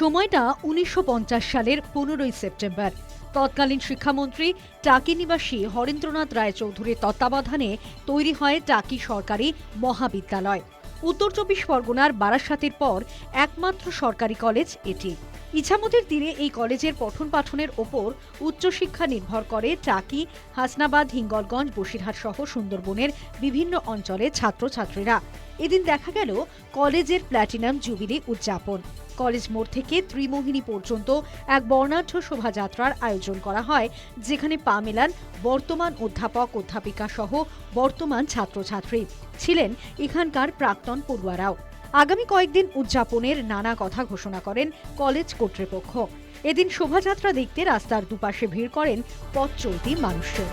সময়টা উনিশশো পঞ্চাশ সালের পনেরোই সেপ্টেম্বর। তৎকালীন শিক্ষামন্ত্রী টাকি নিবাসী হরেন্দ্রনাথ রায়চৌধুরীর তত্ত্বাবধানে তৈরি হয় টাকি সরকারি মহাবিদ্যালয়। উত্তর চব্বিশ পরগনার বারাসাতের পর একমাত্র সরকারি কলেজ এটি। ইছামতির তীরে এই কলেজের পঠন পাঠনের ওপর উচ্চশিক্ষা নির্ভর করে টাকি, হাসনাবাদ, হিঙ্গলগঞ্জ, বসিরহাট সহ সুন্দরবনের বিভিন্ন অঞ্চলের ছাত্রছাত্রীরা। এদিন দেখা গেল কলেজের প্ল্যাটিনাম জুবিলি উদযাপন। কলেজ মোড় থেকে ত্রিমোহিনী পর্যন্ত এক বর্ণাঢ্য শোভাযাত্রার আয়োজন করা হয়, যেখানে পা মেলান বর্তমান অধ্যাপক, অধ্যাপিকা সহ বর্তমান ছাত্রছাত্রী ছিলেন এখানকার প্রাক্তন পড়ুয়ারাও। আগামী কয়েকদিন উদযাপনের নানা কথা ঘোষণা করেন কলেজ কর্তৃপক্ষ। এদিন শোভাযাত্রা দেখতে রাস্তার দুপাশে ভিড় করেন পথ চলতি মানুষজন।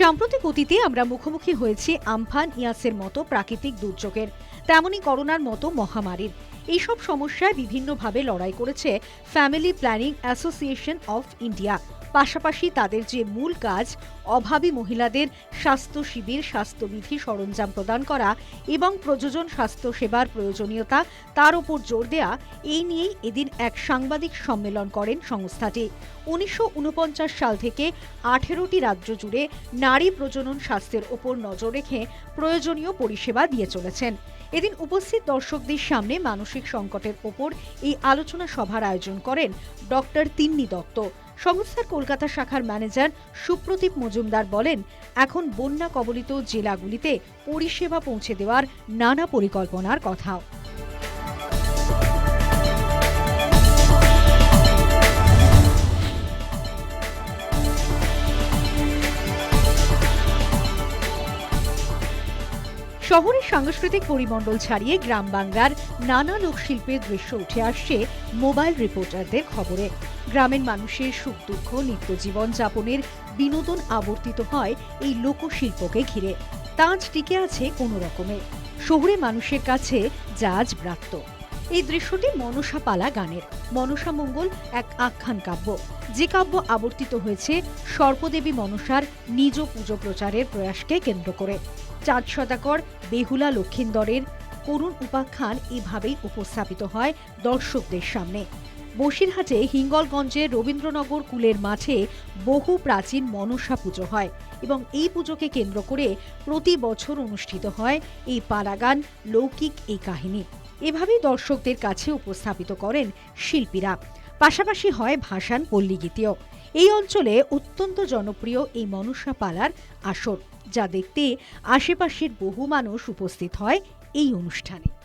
সাম্প্রতিক অতীতে আমরা মুখোমুখি হয়েছি আমফান ইয়াসের মতো প্রাকৃতিক দুর্যোগের তেমনই করোনার মতো মহামারীর। এইসব সমস্যায় বিভিন্নভাবে লড়াই করেছে family planning association of India পাশাপাশি তাদের যে মূল কাজ, অভাবী মহিলাদের স্বাস্থ্য শিবির, স্বাস্থ্যবিধি সরঞ্জাম প্রদান করা এবং প্রযোজন স্বাস্থ্য সেবার প্রয়োজনীয়তা, তার উপর জোর দেয়া, এই নিয়েই এদিন এক সাংবাদিক সম্মেলন করেন সংস্থাটি। উনিশশো উনপঞ্চাশ সাল থেকে আঠেরোটি রাজ্য জুড়ে নারী প্রজনন স্বাস্থ্যের ওপর নজর রেখে প্রয়োজনীয় পরিষেবা দিয়ে চলেছেন। এদিন উপস্থিত দর্শকদের সামনে মানসিক সংকটের ওপর এই আলোচনা সভার আয়োজন করেন ডক্টর তিন্নি দত্ত। সংস্থার কলকাতা শাখার ম্যানেজার সুপ্রদীপ মজুমদার বলেন, এখন বন্যা কবলিত জেলাগুলিতে পরিষেবা পৌঁছে দেওয়ার নানা পরিকল্পনার কথাও। শহরের সাংস্কৃতিক পরিমণ্ডল ছাড়িয়ে গ্রাম বাংলার নানা লোকশিল্পের দৃশ্য উঠে আসছে মোবাইল রিপোর্টারদের খবরে। গ্রামের মানুষের সুখ, দুঃখ, নিত্য জীবন যাপনের বিনোদন আবর্তিত হয় এই লোকশিল্পকে ঘিরে। তাঁজ টিকে আছে কোনো রকমে। শহুরে মানুষের কাছে যা আজ এই দৃশ্যটি মনসা পালা গানের। মনসা মঙ্গল এক আখ্যান কাব্য। যে কাব্য আবর্তিত হয়েছে, সর্পদেবী মনসার নিজ পুজো প্রচারের প্রয়াসকে কেন্দ্র করে। চাঁদ সদাকর বেহুলা লক্ষিন্দরের করুণ উপাখ্যান এভাবেই উপস্থাপিত হয় দর্শকদের সামনে। বসিরহাটে হিঙ্গলগঞ্জে রবীন্দ্রনগর কুলের মাঠে বহু প্রাচীন মনসা পুজো হয় এবং এই পুজোকে কেন্দ্র করে প্রতি বছর অনুষ্ঠিত হয় এই পালাগান লৌকিক এই কাহিনী। এভাবেই দর্শকদের কাছে উপস্থাপিত করেন শিল্পীরা। পাশাপাশি হয় ভাসান পল্লীগীতিও। এই অঞ্চলে অত্যন্ত জনপ্রিয় এই মনসা পালার আসর, যা দেখতে আশেপাশের বহু মানুষ উপস্থিত হয় এই অনুষ্ঠানে।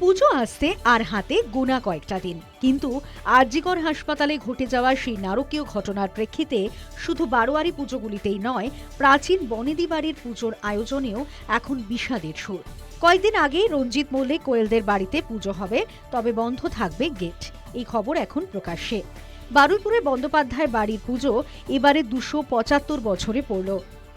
পুজো আসতে আর হাতে গোনা কয়েকটা দিন। কিন্তু আরজিকর হাসপাতালে ঘটে যাওয়া সেই নারকীয় ঘটনার প্রেক্ষিতে শুধু বারোয়ারি পুজোগুলিতেই নয়, প্রাচীন বনেদি বাড়ির পুজোর আয়োজনেও এখন বিষাদের সুর। কয়েকদিন আগেই রঞ্জিত মল্লিক কোয়েলদের বাড়িতে পুজো হবে, তবে বন্ধ থাকবে গেট। এই খবর এখন প্রকাশ্যে। বারুইপুরে বন্দ্যোপাধ্যায় বাড়ির পুজো এবারে দুশো পঁচাত্তর বছরে পড়ল।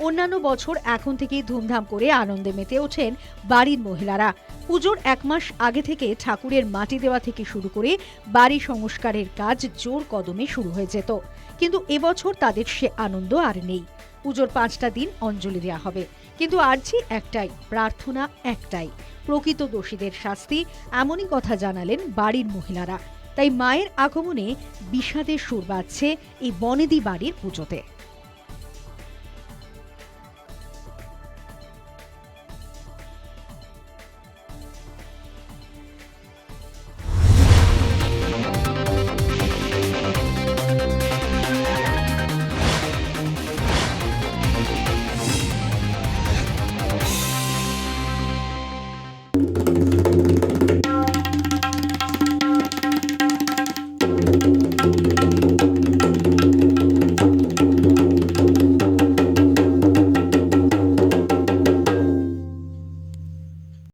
অন্যান্য বছর এখন থেকেই ধুমধাম করে আনন্দে মেতে ওঠেন বাড়ির মহিলারা। পুজোর এক মাস আগে থেকে ঠাকুরের মাটি দেওয়া থেকে শুরু করে বাড়ি সংস্কারের কাজ জোর কদমে শুরু হয়ে যেত। কিন্তু এবছর তাদের সে আনন্দ আর নেই। পুজোর পাঁচটা দিন অঞ্জলি দেওয়া হবে। কিন্তু আর্জি একটাই, প্রার্থনা একটাই। প্রকৃত দোষীদের শাস্তি, এমনই কথা জানালেন বাড়ির মহিলারা। তাই মায়ের আগমনে বিষাদের সুর বাজছে এই বনেদি বাড়ির পুজোতে।